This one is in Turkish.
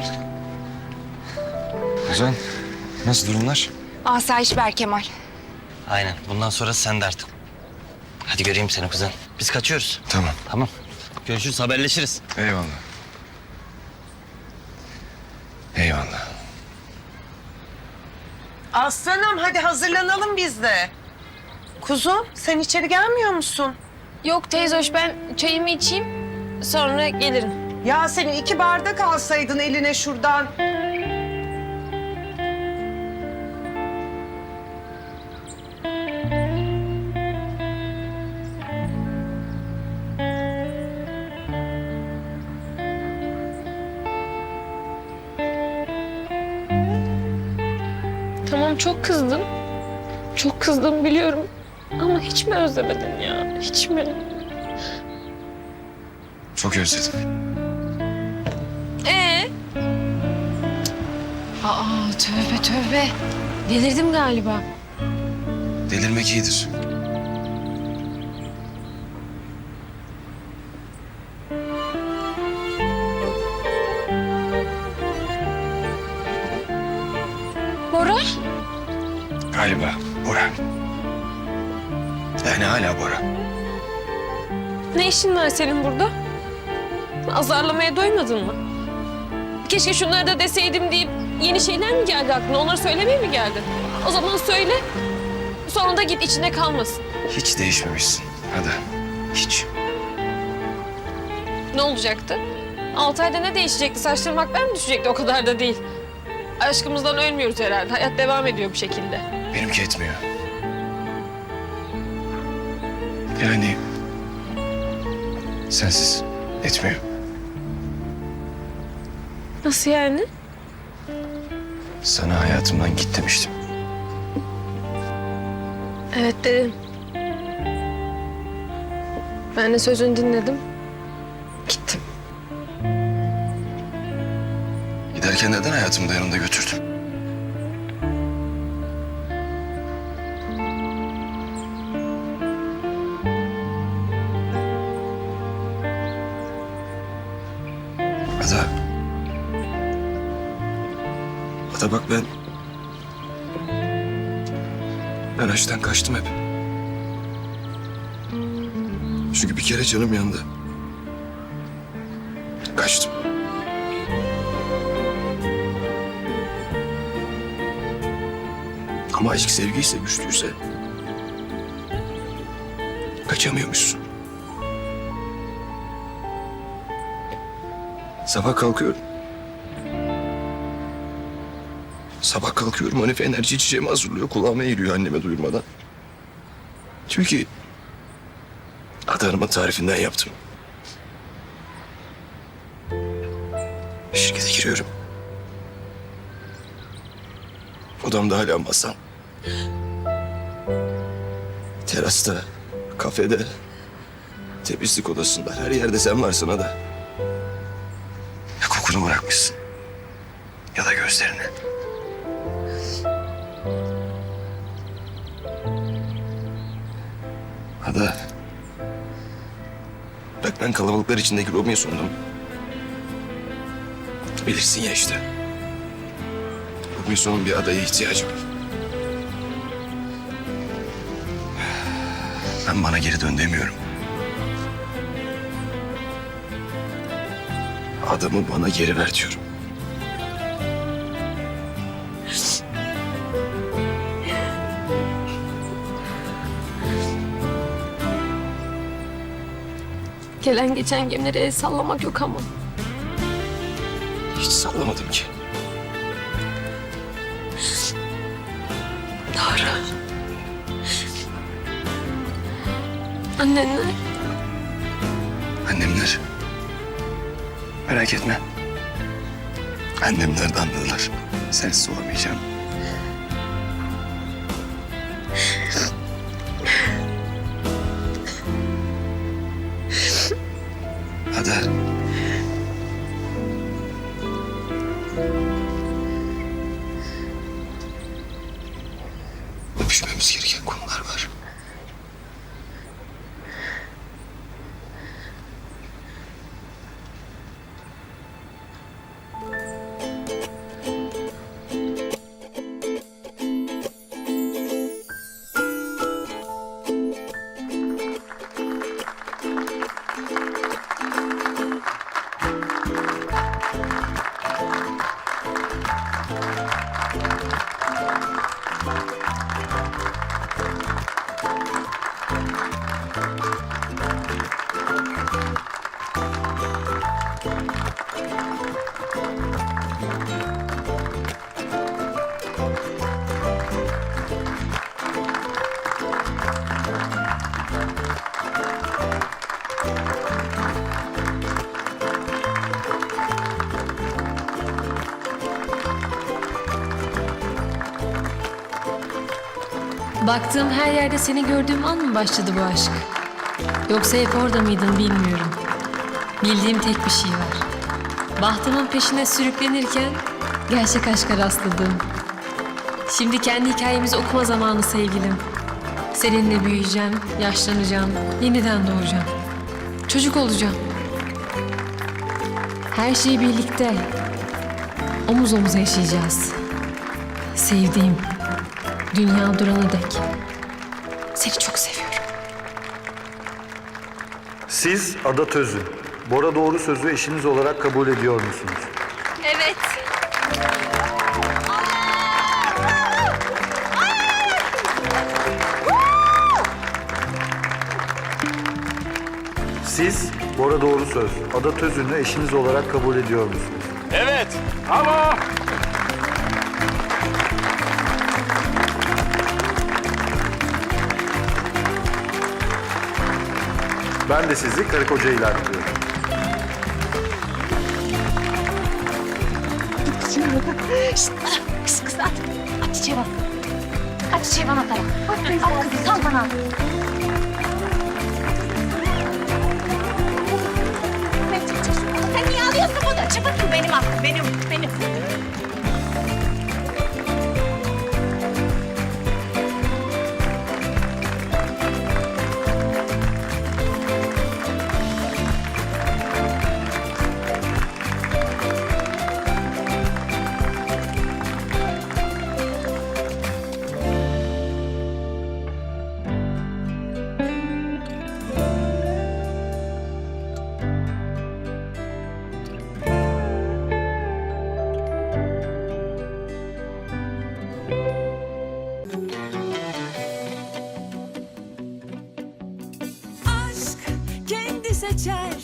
Kuzen. Kuzen, nasıl durumlar? Asayiş Berkemal. Aynen. Bundan sonra sen de artık. Hadi göreyim seni kuzen. Biz kaçıyoruz. Tamam. Tamam. Görüşürüz, haberleşiriz. Eyvallah. Eyvallah. Aslanım hadi hazırlanalım biz de. Kuzum sen içeri gelmiyor musun? Yok teyze hoş ben çayımı içeyim sonra gelirim. Ya senin iki bardak alsaydın eline şuradan. Tamam çok kızdım. Çok kızdım biliyorum. Ama hiç mi özlemedin ya? Hiç mi? Çok özledim. Aa tövbe tövbe. Delirdim galiba. Delirmek iyidir. Bora? Galiba Bora. Yani hala Bora. Ne işin var senin burada? Azarlamaya doymadın mı? Keşke şunları da deseydim deyip yeni şeyler mi geldi aklına? Onları söylemeye mi geldin? O zaman söyle. Sonra da git içinde kalmasın. Hiç değişmemişsin. Hadi. Hiç. Ne olacaktı? Altı ayda ne değişecekti? Saçlarım akber mi düşecekti? O kadar da değil. Aşkımızdan ölmüyoruz herhalde. Hayat devam ediyor bir şekilde. Benimki etmiyor. Yani... Sensiz etmiyor. Nasıl yani? Sana hayatımdan git demiştim. Evet dedim. Ben de sözünü dinledim. Gittim. Giderken neden hayatımı da yanında götürdün? Ada. Ada bak ben... Ben aşktan kaçtım hep. Çünkü bir kere canım yandı. Kaçtım. Ama aşk sevgiyse, güçlüyse... Kaçamıyormuşsun. Sabah kalkıyorum. Sabah kalkıyorum Hanife enerji içeceğimi hazırlıyor. Kulağıma eğiliyor anneme duyurmadan. Ki... Adanımın tarifinden yaptım. Şirkete giriyorum. Odamda hala masam. Terasta, kafede, temizlik odasında her yerde sen varsın da. Ya kokunu bırakmışsın. Ya da gözlerini. Ada. Bak ben kalabalıklar içindeki Romeo'sundum. Bilirsin ya işte. Romeo'sunun bir adaya ihtiyacı var. Ben bana geri dön demiyorum. Adamı bana geri ver diyorum. Gelen geçen gemilere el sallamak yok ama. Hiç sallamadım ki. Doğru. Annenler. Annemler. Merak etme. Annemler de anladılar. Sensiz olamayacağım. Hadi. Baktığım her yerde seni gördüğüm an mı başladı bu aşk? Yoksa hep orada mıydın bilmiyorum. Bildiğim tek bir şey var. Bahtımın peşine sürüklenirken gerçek aşka rastladım. Şimdi kendi hikayemizi okuma zamanı sevgilim. Seninle büyüyeceğim, yaşlanacağım, yeniden doğacağım. Çocuk olacağım. Her şeyi birlikte, omuz omuza yaşayacağız. Sevdiğim, dünya durana dek. Seni çok seviyorum. Siz Ada Tözü, Bora Doğru Sözü eşiniz olarak kabul ediyor musunuz? Evet. Siz Bora Doğru Söz, Ada Tözü'nü eşiniz olarak kabul ediyor musunuz? Evet. Ama Ben de sizi karı koca ilan ediyorum. Kız kız at. At çiçeği bana. At çiçeği bana tara. At kızı sal bana. Sen niye alıyorsun bunu? Çıpıt seçer